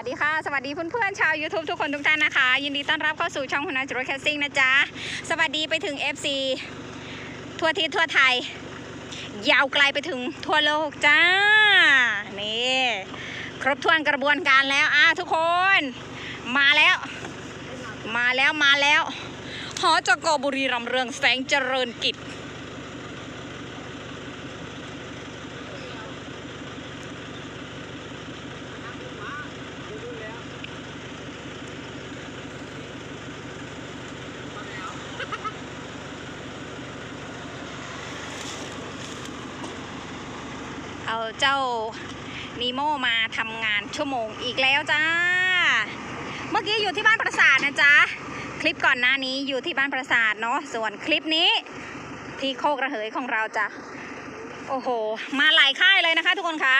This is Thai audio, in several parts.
วัสดีค่ะ สวัสดีเพื่อนๆชาว YouTube ทุกคนทุกท่านนะคะ ยินดีต้อนรับเข้าสู่ช่องคุณนาจรแคสซิ่งนะจ๊ะ สวัสดีไปถึง FC ทั่วทิศทั่วไทย ยาวไกลไปถึงทั่วโลกจ้า นี่ครบถ้วนกระบวนการแล้วอะทุกคน มาแล้ว มาแล้วมาแล้วหอจกบุรีรัมเรืองแสงเจริญกิจ เอาเจ้านีโมมาทำงานชั่วโมงอีกแล้วจ้า เมื่อกี้อยู่ที่บ้านปราสาทนะจ๊ะ คลิปก่อนหน้านี้อยู่ที่บ้านปราสาทเนาะ ส่วนคลิปนี้ที่โคกระเหยของเราจ้ะ โอ้โห มาหลายค่ายเลยนะคะ ทุกคนคะ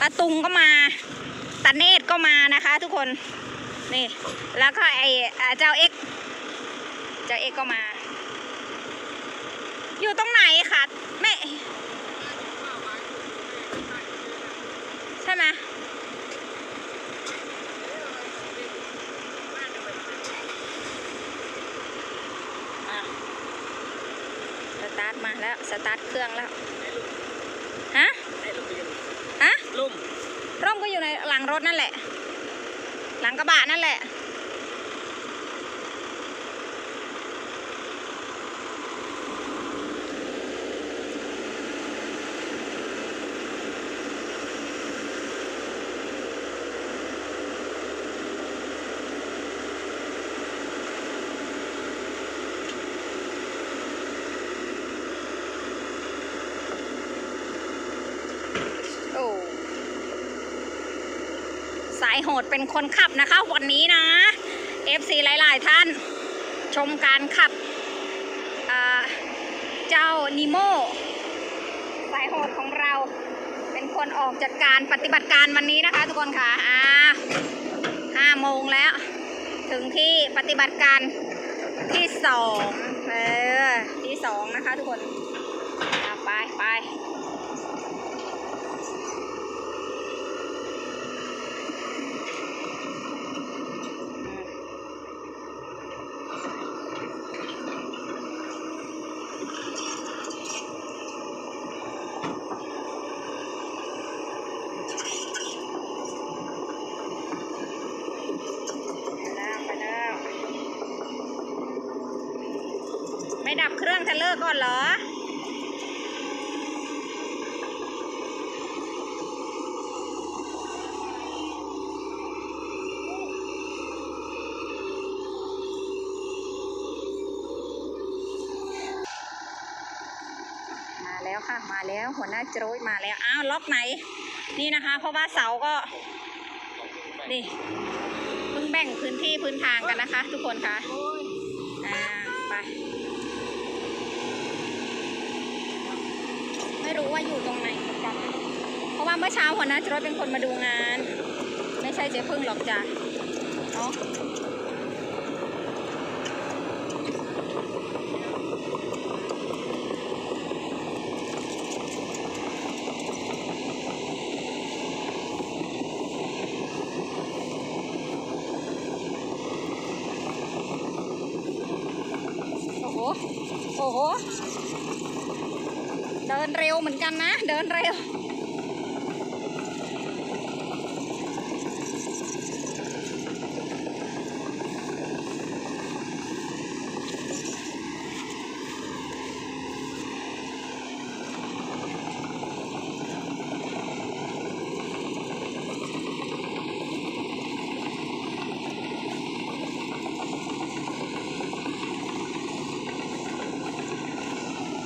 ตาตุงก็มาตาเนตรก็มานะคะ ทุกคน นี่ แล้วก็ไอเจ้าเอ็ก เจ้าเอ็กก็มา อยู่ตรงไหนคะไม่ ใช่ไหมอะสตาร์ทมาแล้ว สตาร์ทเครื่องแล้ว ฮะ ฮะลุ่ม ร่มก็อยู่ในหลังรถนั่นแหละ หลังกระบะนั่นแหละ โอ้ สายโหดเป็นคนขับนะคะ วันนี้นะ FC หลาย ๆ ท่าน ชมการขับเจ้านิโมสายโหดของเรา เป็นคนออกจัดการปฏิบัติการวันนี้นะคะ ทุกคนค่ะอ่าห้าโมงแล้ว ถึงที่ปฏิบัติการที่สองเออที่สองนะคะทุกคนไปไปแล้วไปแล้ว ไม่ดับ เครื่องจะเลิกก่อนเหรอ มาแล้วค่ะ มาแล้วหัวหน้าโจยมาแล้ว อ้าว ล็อกไหน นี่นะคะ เพราะว่าเสาก็ นี่เพิ่งแบ่งพื้นที่พื้นทางกันนะคะ ทุกคนคะอ่า ไป ไม่รู้ว่าอยู่ตรงไหนเหมือนกัน เพราะว่าเมื่อเช้าหัวหน้าจรถเป็นคนมาดูงาน ไม่ใช่เจ๊พึ่งหรอกจ้ะเนาะโอ้โหโอ้โห เดินเร็วเหมือนกันนะ เดินเร็ว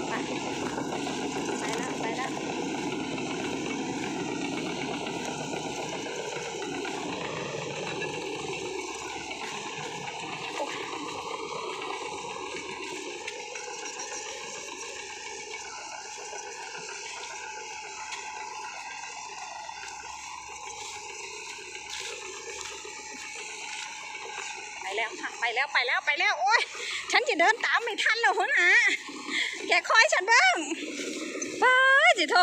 ไปไปแล้วไปแล้วโอ้ยไปแล้วค่ะ ไปแล้วไปแล้วไปแล้วโอ้ยฉันจะเดินตามไม่ทันแล้วหัวหนะแกคอยฉันบ้างป้าจิโท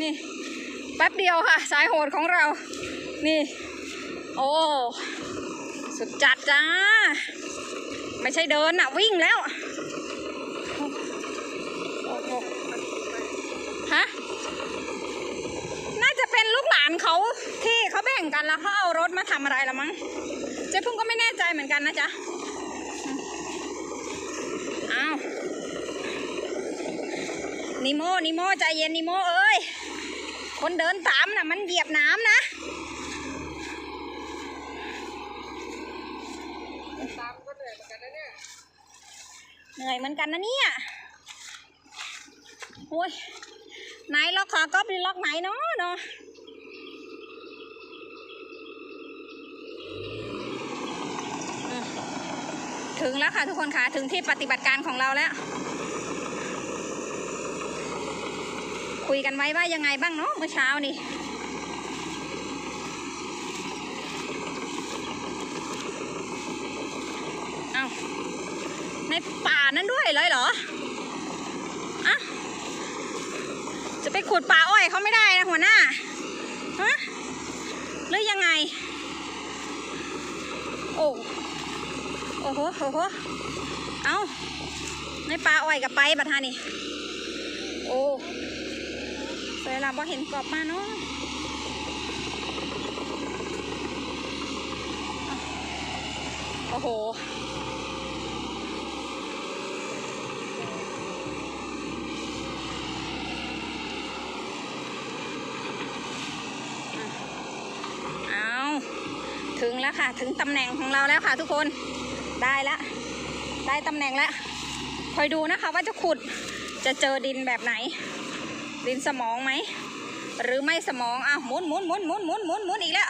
นี่แป๊บเดียวค่ะ สายโหดของเรา นี่ โอ้สุดจัดจ้า ไม่ใช่เดินอะวิ่งแล้วฮะน่าจะเป็นลูกหลานเขาที่เขาแบ่งกันแล้วเขาเอารถมาทำอะไรละมั้ง จ๊พุ่งก็ไม่แน่ใจเหมือนกันนะจ๊ะอ้าวนิโมนิโมใจเย็นนิโมเอ้ย คนเดินตามน่ะมันเหยียบน้ำนะตามก็เหนื่อยเหมือนกันนะเนี่ยเหนื่อยเหมือนกันนะเนี่ยโอ้ยไหนล็อกขาก๊อฟหรือล็อกไหนเนาะเนาะอืม ถึงแล้วค่ะทุกคนค่ะถึงที่ปฏิบัติการของเราแล้ว คุยกันไว้ว่ายังไงบ้างเนาะเมื่อเช้านี่เอาในป่านั้นด้วยเลยเหรออะจะไปขุดป่าอ้อยเขาไม่ได้นะหัวหน้าฮะหรือยังไง โอ้ อ้โหโอ้โหเอาในป่าอ้อยกับไปบัดฮานี่ โอ้เวลาบ่เห็นกรอบมาเนาะโอ้โหเอาถึงแล้วค่ะ ถึงตำแหน่งของเราแล้วค่ะทุกคน ได้แล้วได้ตำแหน่งแล้วคอยดูนะคะว่าจะขุดจะเจอดินแบบไหน ดินสมองไหม หรือไม่สมองอะหมุนหมุนหมุนหมุนหมุนหมุนหมุนอีกแล้ว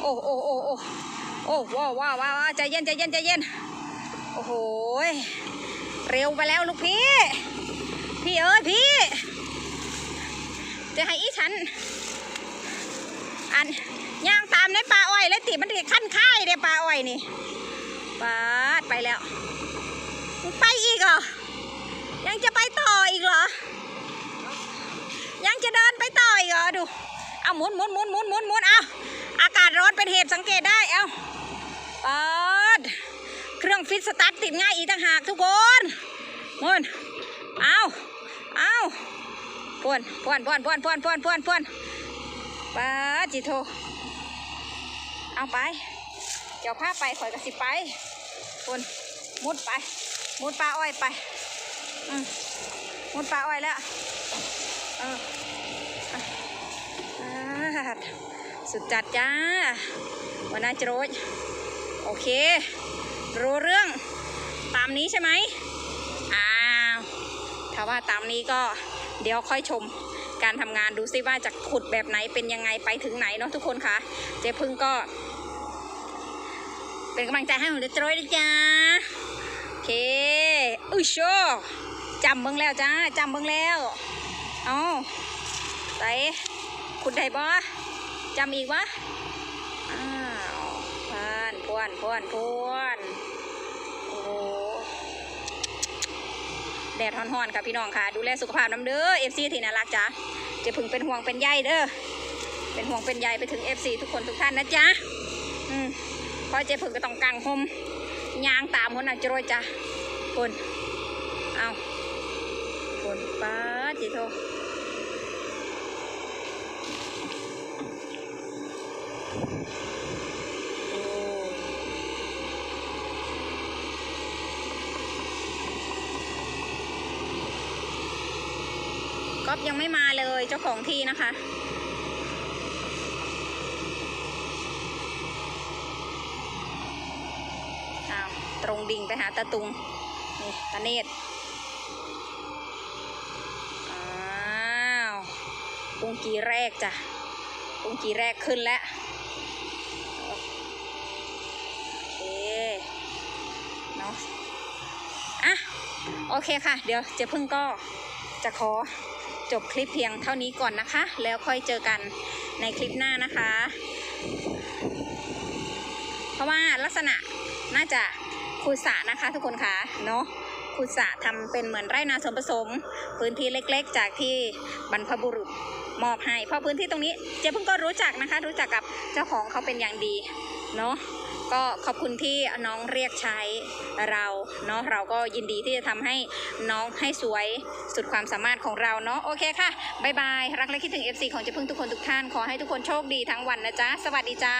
โอ้โอ้โอ้โอ้โอ้ว้าวว้าวว้าวใจเย็นใจเย็นใจเย็นโอ้โหเร็วไปแล้วลูกพี่ พี่เอ้ยพี่ จะให้อีฉัน อันย่างตามในป่าอ้อยเลยติมันติขั้นค่ายเด้ป่าอ้อยนี่ ปาดไปแล้ว ไปอีกเหรอ ยังจะไปต่ออีกเหรอ ยังจะเดินไปต่ออีกเหรอ ดู เอาหมุนหมุนหมุนหมุนหมุนหมุนเอาอากาศร้อนเป็นเหตุสังเกตได้ เอาปาดเครื่องฟิตสตาร์ทติดง่ายอีกต่างหากทุกคนหมุนเอาเอาพวนพวนพวนพวนพวนพวนพวนพวนปาดจิโท เอาไป เจ้าผ้าไปข่อยกระสิไปคนมุดไป มุดปลาอ้อยไปอืมมุดปลาอ้อยแล้วเออสุดจัดจ้าวันน่าจะรู้โอเค รู้เรื่องตามนี้ใช่ไหมอ้าวถ้าว่าตามนี้ก็เดี๋ยวค่อยชมการทำงานดูซิว่าจะขุดแบบไหนเป็นยังไงไปถึงไหนเนาะทุกคนคะเจ๊พึ่งก็ เป็นกำลังใจให้ผมเดตรยนะจ๊ะโอเค อุ้ยโชจำเบิ่งแล้วจ้าจำเบิ่งแล้ว เอาใส่ขุดได้บ่จำอีกวะอ้าวพวนพวนพวนพวนโอ้โหแดดฮ้อนๆค่ะพี่น้องค่ะ ดูแลสุขภาพน้ำเด้อเอฟซีที่น่ารักจ้ะจะพึงเป็นห่วงเป็นใยเด้อเป็นห่วงเป็นใยไปถึงเอฟซีทุกคนทุกท่านนะจ๊ะอืม พราะเจ๊ผึ่งก็ต้องกางห่มยางตามคนน่ะจรวยจ้ะคนเอาคนป้าจิโทก๊อฟยังไม่มาเลยเจ้าของที่นะคะ อ้าว ตรงดิ่งไปหาตาตุง นี่ตาเนตอ้าวปุงกีแรกจ้ะปุงกีแรกขึ้นแล้วโอเคเนาะอะ โอเคค่ะ เดี๋ยวเจ๊พึ่งก็จะขอจบคลิปเพียงเท่านี้ก่อนนะคะ แล้วค่อยเจอกันในคลิปหน้านะคะ เพราะว่าลักษณะน่าจะ ขุสระนะคะทุกคนคะเนาะขุสระทำเป็นเหมือนไร่นาสวนผสม พื้นที่เล็กๆ จากที่บรรพบุรุษมอบให้เพราะพื้นที่ตรงนี้เจ๊เพิ่งก็รู้จักนะคะ รู้จักกับเจ้าของเขาเป็นอย่างดีเนาะก็ขอบคุณที่น้องเรียกใช้เราเนาะเราก็ยินดีที่จะทำให้น้องให้สวยสุดความสามารถของเราเนาะโอเคค่ะบายบายรักและคิดถึง FC ของเจ๊พึ่งทุกคนทุกท่านขอให้ทุกคนโชคดีทั้งวันนะจ๊ะสวัสดีจ้า